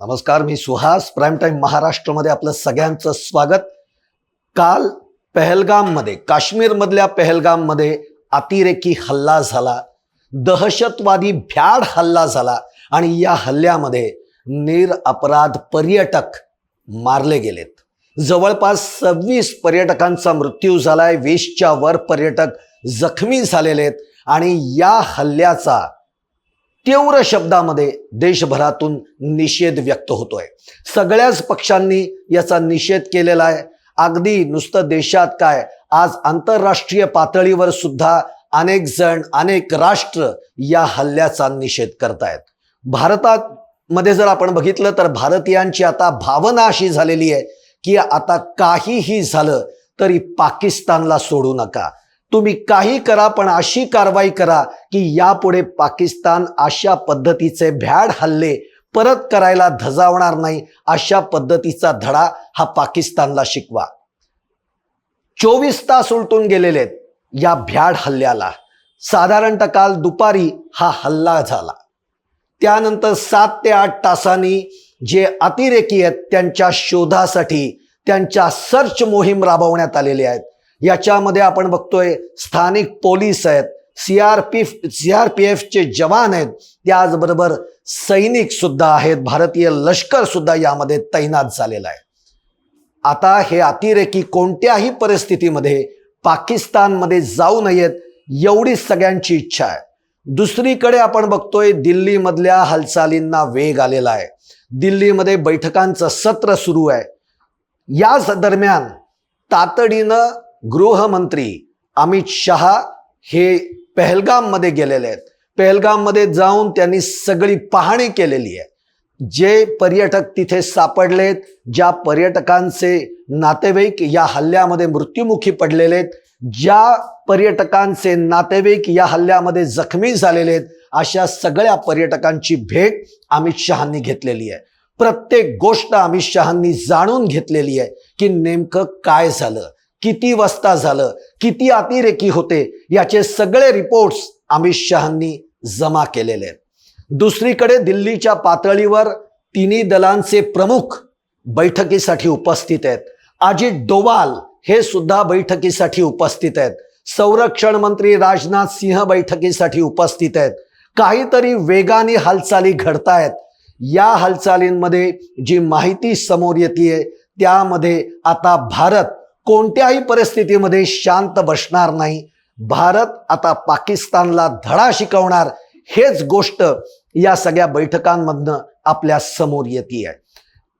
नमस्कार मी Suhas prime time महाराष्ट्रामध्ये आपलं सगळ्यांचं स्वागत. काल पहलगाममध्ये काश्मीरमधल्या पहलगाममध्ये अतिरेकी हल्ला झाला. दहशतवादी भ्याड हल्ला झाला आणि या हल्ल्यामध्ये निरअपराध पर्यटक मारले गेलेत. जवळपास सव्वीस पर्यटकांचा मृत्यू झालाय वीसच्या वर पर्यटक जखमी झालेले आहेत आणि या हल्ल्याचा तीव्र शब्दामध्ये देशभरातून निषेध व्यक्त होतोय. सगळ्याच पक्षांनी याचा निषेध केलेला आहे. अगदी नुसतं देशात काय? आज आंतरराष्ट्रीय पातळीवर सुद्धा अनेक जण अनेक राष्ट्र या हल्ल्याचा निषेध करतायत. भारतात मध्ये जर आपण बघितलं तर भारतीयांची आता भावना अशी झालेली आहे की आता काहीही झालं तरी पाकिस्तानला सोडू नका. तुम्ही काही करा पण अशी कारवाई करा की यापुढे पाकिस्तान अशा पद्धतीचे भ्याड हल्ले परत करायला धजावणार नाही अशा पद्धतीचा धडा हा पाकिस्तानला शिकवा. चोवीस तास उलटून गेलेले आहेत या भ्याड हल्ल्याला. साधारणतः काल दुपारी हा हल्ला झाला. त्यानंतर सात ते आठ तासांनी जे अतिरेकी आहेत त्यांच्या शोधासाठी त्यांच्या सर्च मोहीम राबवण्यात आलेली आहेत. याच्यामध्ये आपण बघतोय स्थानिक पोलीस आहेत C R P C R P एफचे जवान आहेत त्याचबरोबर सैनिक सुद्धा आहेत भारतीय लष्कर सुद्धा यामध्ये तैनात झालेला आहे. आता हे अतिरेकी कोणत्याही परिस्थितीमध्ये पाकिस्तानमध्ये जाऊ नयेत एवढी सगळ्यांची इच्छा आहे. दुसरीकडे आपण बघतोय दिल्लीमधल्या हालचालींना वेग आलेला आहे. दिल्लीमध्ये बैठकांचं सत्र सुरू आहे. याच दरम्यान तातडीनं गृहमंत्री अमित शहा हे पहलगाममध्ये गेलेले आहेत. पहलगाममध्ये जाऊन त्यांनी सगळी पाहणी केलेली आहे. जे पर्यटक तिथे सापडलेत ज्या पर्यटकांचे नातेवाईक या हल्ल्यामध्ये मृत्युमुखी पडलेले आहेत ज्या पर्यटकांचे नातेवाईक या हल्ल्यामध्ये जखमी झालेले आहेत अशा सगळ्या पर्यटकांची भेट अमित शहांनी घेतलेली आहे. प्रत्येक गोष्ट अमित शहांनी जाणून घेतलेली आहे की नेमकं काय झालं. किती वाजता झालं किती अतिरेकी होते याचे सगळे रिपोर्ट्स अमित शहांनी जमा केलेले आहेत. दुसरीकडे दिल्लीच्या पातळीवर तिन्ही दलांचे प्रमुख बैठकीसाठी उपस्थित आहेत. अजित डोवाल हे सुद्धा बैठकीसाठी उपस्थित आहेत. संरक्षण मंत्री राजनाथ सिंह बैठकीसाठी उपस्थित आहेत. काहीतरी वेगाने हालचाली घडतायत. या हालचालींमध्ये जी माहिती समोर येते त्यामध्ये आता भारत कोणत्याही परिस्थितीमध्ये शांत बसणार नाही. भारत आता पाकिस्तानला धडा शिकवणार हेच गोष्ट या सगळ्या बैठकांमधनं आपल्यासमोर येते आहे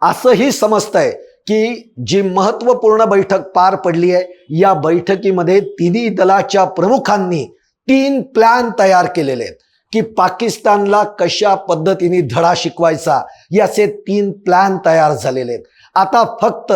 असंही समजतंय की जी महत्त्वपूर्ण बैठक पार पडली आहे या बैठकीमध्ये तिन्ही दलाच्या प्रमुखांनी तीन प्लॅन तयार केलेले आहेत. की पाकिस्तानला कशा पद्धतीने धडा शिकवायचा याचे तीन प्लॅन तयार झालेले आहेत. आता फक्त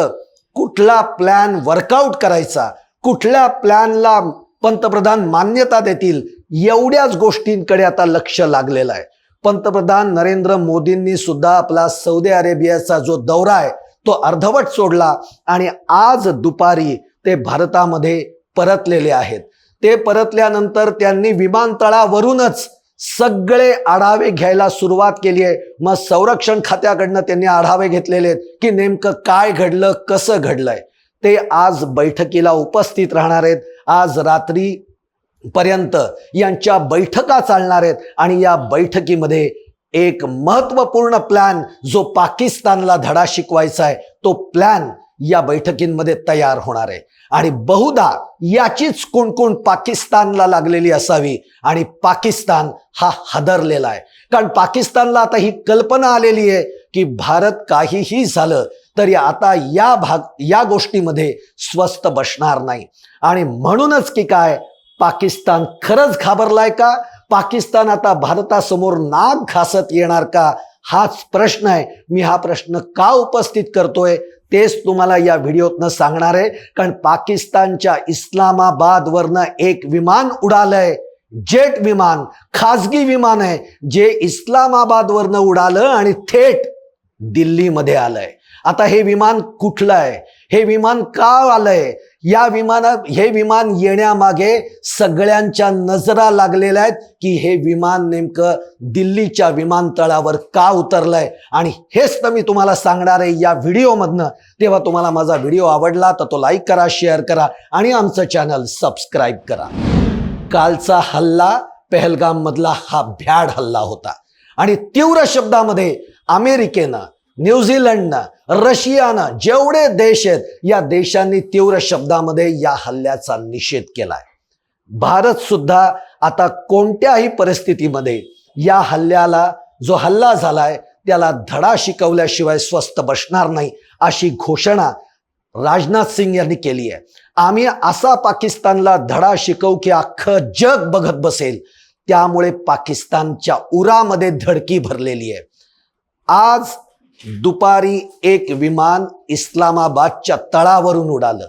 कुठला प्लॅन वर्कआउट करायचा? कुठल्या प्लॅनला पंतप्रधान मान्यता देतील? एवढ्याच गोष्टींकडे आता लक्ष लागलेलं आहे. पंतप्रधान नरेंद्र मोदींनी सुद्धा आपला सौदी अरेबियाचा जो दौरा आहे तो अर्धवट सोडला आणि आज दुपारी ते भारतामध्ये परतलेले आहेत. ते परतल्यानंतर त्यांनी विमानतळावरूनच सगळे आढावे घ्यायला सुरुवात केली आहे. मग संरक्षण खात्याकडनं त्यांनी आढावे घेतलेले आहेत की नेमकं काय घडलं कसं घडलंय? ते आज बैठकीला उपस्थित राहणार आहेत. आज रात्री पर्यंत यांच्या बैठका चालणार आहेत आणि या बैठकीमध्ये एक महत्त्वपूर्ण प्लॅन जो पाकिस्तानला धडा शिकवायचा आहे तो प्लॅन या बैठकींमध्ये तयार होणार आहे. आणि बहुधा याचीच कोणकोण पाकिस्तानला लागलेली असावी आणि पाकिस्तान हा हादरलेला आहे. कारण पाकिस्तानला आता ही कल्पना आलेली आहे की भारत काहीही झालं तरी आता या भाग या गोष्टीमध्ये स्वस्त बसणार नाही. आणि म्हणूनच की काय पाकिस्तान खरंच घाबरलाय का? पाकिस्तान आता भारतासमोर नाक घासत येणार का? हाच प्रश्न आहे. मी हा प्रश्न का उपस्थित करतोय? तेच तुम्हाला या व्हिडिओतनं सांगणार आहे. कारण पाकिस्तानच्या इस्लामाबादवरनं एक विमान उडालंय. जेट विमान खाजगी विमान आहे जे इस्लामाबादवरनं उडालं आणि थेट दिल्लीमध्ये आलंय. आता हे विमान कुठलं आहे? हे विमान का आलंय? या विमान हे विमान येण्यामागे सगळ्यांच्या नजरा लागलेल्या आहेत की हे विमान नेमकं दिल्लीच्या विमानतळावर का उतरलंय. आणि हेच तर मी तुम्हाला सांगणार आहे या व्हिडिओमधनं. तेव्हा तुम्हाला माझा व्हिडिओ आवडला तर तो लाईक करा शेअर करा आणि आमचं चॅनल सबस्क्राईब करा. कालचा हल्ला पहलगाम मधला हा भ्याड हल्ला होता. आणि तीव्र शब्दामध्ये अमेरिकेनं न्यूझीलंडनं रशियानं जेवढे देश आहेत या देशांनी तीव्र शब्दामध्ये या हल्ल्याचा निषेध केलाय. भारत सुद्धा आता कोणत्याही परिस्थितीमध्ये या हल्ल्याला जो हल्ला झालाय त्याला धडा शिकवल्याशिवाय स्वस्त बसणार नाही अशी घोषणा राजनाथ सिंग यांनी केली आहे. आम्ही असा पाकिस्तानला धडा शिकवू की अख्खं जग बघत बसेल त्यामुळे पाकिस्तानच्या उरामध्ये धडकी भरलेली आहे. आज दुपारी एक विमान इस्लामाबादच्या तळावरून उडालं.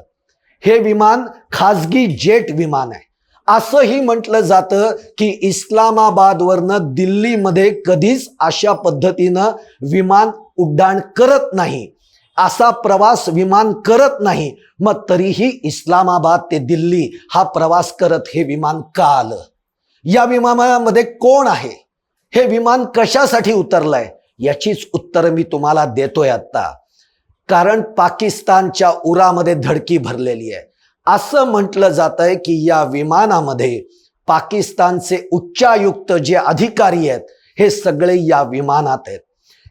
हे विमान खाजगी जेट विमान आहे. असंही म्हटलं जातं की इस्लामाबादवरनं दिल्लीमध्ये कधीच अशा पद्धतीनं विमान उड्डाण करत नाही. असा प्रवास विमान करत नाही. मग तरीही इस्लामाबाद ते दिल्ली हा प्रवास करत हे विमान का आलं? या विमानामध्ये कोण आहे? हे विमान कशासाठी उतरलंय? याचीच उत्तर मी तुम्हाला देतोय आता कारण पाकिस्तानच्या उरामध्ये धडकी भरलेली आहे. असं म्हटलं जात आहे की या विमानामध्ये पाकिस्तानचे उच्चायुक्त जे अधिकारी आहेत हे सगळे या विमानात आहेत.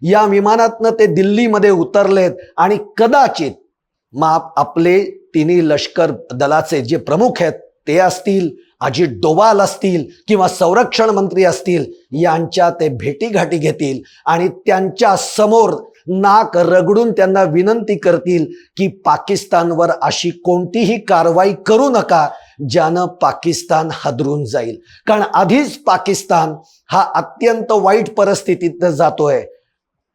या विमानातनं ते दिल्लीमध्ये उतरलेत आणि कदाचित माप आपले तिन्ही लष्कर दलाचे जे प्रमुख आहेत ते असतील अजित डोवाल असतील किंवा संरक्षण मंत्री असतील यांच्या ते भेटीघाटी घेतील आणि त्यांच्यासमोर नाक रगडून त्यांना विनंती करतील की पाकिस्तानवर अशी कोणतीही कारवाई करू नका ज्यानं पाकिस्तान हादरून जाईल. कारण आधीच पाकिस्तान हा अत्यंत वाईट परिस्थितीत जातोय.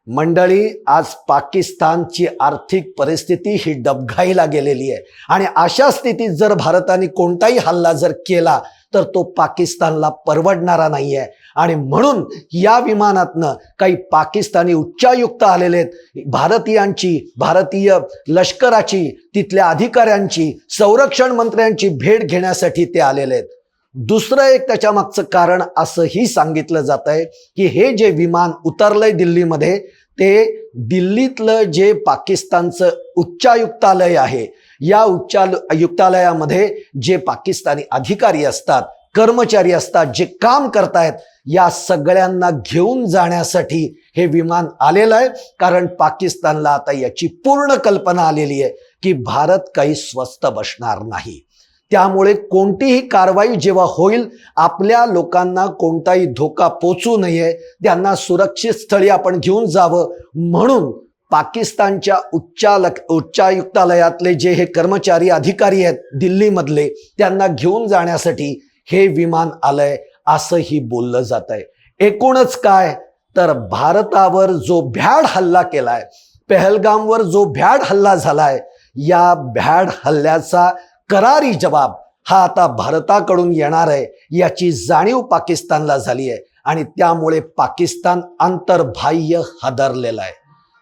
मंडळी आज पाकिस्तानची आर्थिक परिस्थिती ही डबघाईला गेलेली आहे. आणि अशा स्थितीत जर भारताने कोणताही हल्ला जर केला तर तो पाकिस्तानला परवडणारा नाही आहे आणि म्हणून या विमानातनं काही पाकिस्तानी उच्चायुक्त आलेले आहेत. भारतीयांची भारतीय लष्कराची तिथल्या अधिकाऱ्यांची संरक्षण मंत्र्यांची भेट घेण्यासाठी ते आलेले आहेत. दुसरं एक त्याच्या मागचं कारण असंही सांगितलं जात आहे की हे जे विमान उतरलंय दिल्लीमध्ये ते दिल्लीतलं जे पाकिस्तानचं उच्चायुक्तालय आहे या उच्चायुक्तालयामध्ये जे पाकिस्तानी अधिकारी असतात कर्मचारी असतात जे काम करतायत या सगळ्यांना घेऊन जाण्यासाठी हे विमान आलेलं आहे. कारण पाकिस्तानला आता याची पूर्ण कल्पना आलेली आहे की भारत काही स्वस्त बसणार नाही. त्यामुळे कोणतीही कारवाई जेव्हा होईल आपल्या लोकांना कोणताही धोका पोचू नये. त्यांना सुरक्षित स्थळी आपण घेऊन जावं. म्हणून पाकिस्तानच्या उच्चालक उच्चायुक्तालयातले जे हे कर्मचारी अधिकारी आहेत दिल्लीमधले त्यांना घेऊन जाण्यासाठी हे विमान आलंय असंही बोललं जात आहे एकूणच काय? तर भारतावर जो भ्याड हल्ला केलाय पहलगामवर जो भ्याड हल्ला झालाय या भ्याड हल्ल्याचा करारी जबाब हा आता भारताकडून येणार आहे याची जाणीव पाकिस्तानला झाली आहे. आणि त्यामुळे पाकिस्तान आंतरबाह्य हादरलेला आहे.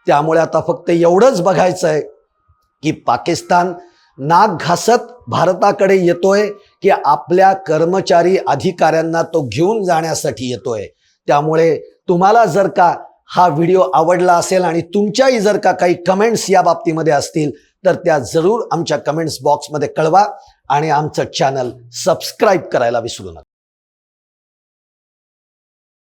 त्यामुळे आता फक्त एवढंच बघायचं आहे की पाकिस्तान नाक घासत भारताकडे येतोय की आपल्या कर्मचारी अधिकाऱ्यांना तो घेऊन जाण्यासाठी येतोय. त्यामुळे तुम्हाला जर का हा व्हिडिओ आवडला असेल आणि तुमच्याही जर का काही कमेंट्स या बाबतीमध्ये असतील तर त्या जरूर आमच्या कमेंट्स बॉक्समध्ये कळवा आणि आमचं चॅनल सबस्क्राईब करायला विसरू नका.